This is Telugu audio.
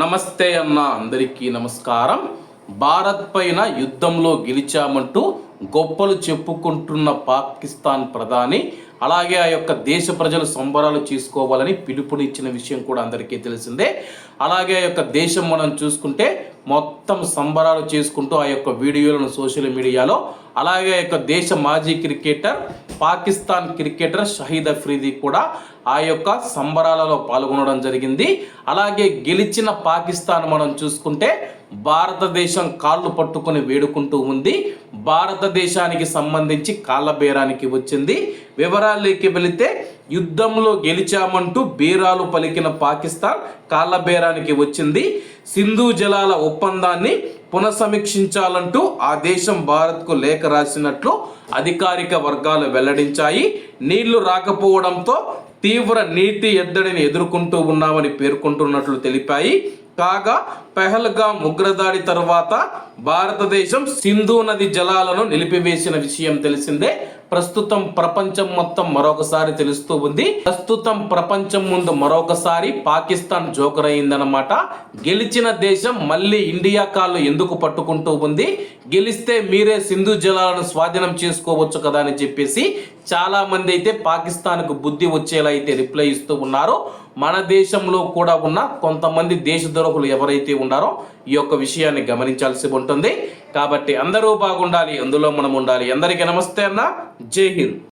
నమస్తే అన్న అందరికీ నమస్కారం. భారత్ పైన యుద్ధంలో గెలిచామంటూ గొప్పలు చెప్పుకుంటున్న పాకిస్తాన్ ప్రధాని అలాగే ఆ యొక్క దేశ ప్రజలు సంబరాలు చేసుకోవాలని పిలుపునిచ్చిన విషయం కూడా అందరికీ తెలిసిందే. అలాగే ఆ యొక్క దేశం మనం చూసుకుంటే మొత్తం సంబరాలు చేసుకుంటూ ఆ యొక్క వీడియోలను సోషల్ మీడియాలో అలాగే ఆ యొక్క దేశ మాజీ క్రికెటర్ పాకిస్తాన్ క్రికెటర్ షహీద్ అఫ్రీది కూడా ఆ యొక్క సంబరాలలో పాల్గొనడం జరిగింది. అలాగే గెలిచిన పాకిస్తాన్ మనం చూసుకుంటే భారతదేశం కాళ్ళు పట్టుకొని వేడుకుంటూ ఉంది. భారతదేశానికి సంబంధించి కాళ్ళ బేరానికి వచ్చింది. వివరాల్లోకి వెళితే యుద్ధంలో గెలిచామంటూ బీరాలు పలికిన పాకిస్తాన్ కాళ్ళబేరానికి వచ్చింది. సింధు జలాల ఒప్పందాన్ని పునఃసమీక్షించాలంటూ ఆ దేశం భారత్కు లేఖ రాసినట్లు అధికారిక వర్గాలు వెల్లడించాయి. నీళ్ళు రాకపోవడంతో తీవ్ర నీటి ఎద్దడిని ఎదుర్కొంటూ ఉన్నామని పేర్కొంటున్నట్లు తెలిపాయి. కాగా పెహల్గాం ఉగ్రదాడి తర్వాత భారతదేశం సింధు నది జలాలను నిలిపివేసిన విషయం తెలిసిందే. ప్రస్తుతం ప్రపంచం మొత్తం మరొకసారి తెలుస్తూ ఉంది. ప్రస్తుతం ప్రపంచం ముందు మరొకసారి పాకిస్తాన్ జోకర్ అయిందన్నమాట. గెలిచిన దేశం మళ్ళీ ఇండియా కాళ్ళు ఎందుకు పట్టుకుంటూ ఉంది? గెలిస్తే మీరే సింధు జలాలను స్వాధీనం చేసుకోవచ్చు కదా అని చెప్పేసి చాలా మంది అయితే పాకిస్తాన్కు బుద్ధి వచ్చేలా అయితే రిప్లై ఇస్తూ ఉన్నారో. మన దేశంలో కూడా ఉన్న కొంతమంది దేశద్రోహులు ఎవరైతే ఉన్నారో ఈ యొక్క విషయాన్ని గమనించాల్సి ఉంటుంది. కాబట్టి అందరూ బాగుండాలి అందులో మనం ఉండాలి. అందరికీ నమస్తే అన్న. జై హింద్.